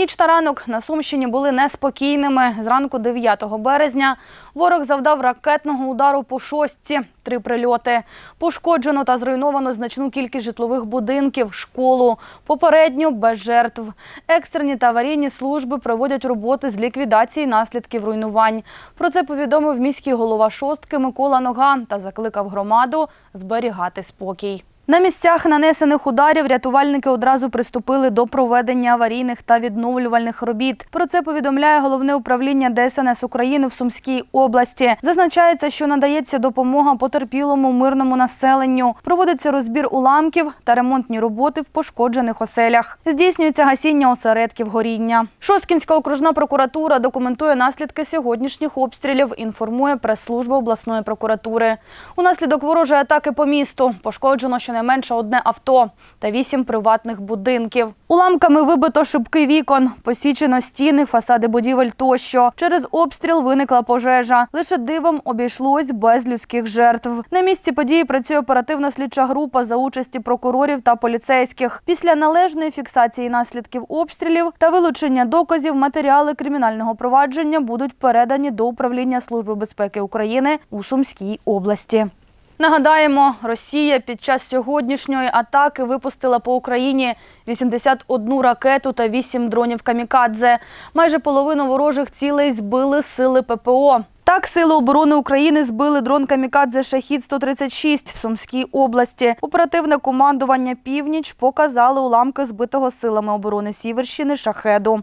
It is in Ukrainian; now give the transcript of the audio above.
Ніч та ранок на Сумщині були неспокійними. Зранку 9 березня ворог завдав ракетного удару по шостці. Три прильоти. Пошкоджено та зруйновано значну кількість житлових будинків, школу. Попередньо без жертв. Екстрені та аварійні служби проводять роботи з ліквідації наслідків руйнувань. Про це повідомив міський голова шостки Микола Нога та закликав громаду зберігати спокій. На місцях нанесених ударів рятувальники одразу приступили до проведення аварійних та відновлювальних робіт. Про це повідомляє головне управління ДСНС України в Сумській області. Зазначається, що надається допомога потерпілому мирному населенню. Проводиться розбір уламків та ремонтні роботи в пошкоджених оселях. Здійснюється гасіння осередків горіння. Шосткінська окружна прокуратура документує наслідки сьогоднішніх обстрілів. Інформує прес-служба обласної прокуратури. Унаслідок ворожої атаки по місту пошкоджено щонайменше одне авто та вісім приватних будинків. Уламками вибито шибки вікон, посічено стіни, фасади будівель тощо. Через обстріл виникла пожежа. Лише дивом обійшлось без людських жертв. На місці події працює оперативна слідча група за участі прокурорів та поліцейських. Після належної фіксації наслідків обстрілів та вилучення доказів матеріали кримінального провадження будуть передані до управління Служби безпеки України у Сумській області. Нагадаємо, Росія під час сьогоднішньої атаки випустила по Україні 81 ракету та 8 дронів камікадзе. Майже половину ворожих цілей збили сили ППО. Так, Сили оборони України збили дрон камікадзе Шахід 136 в Сумській області. Оперативне командування Північ показали уламки збитого силами оборони Сіверщини шахеду.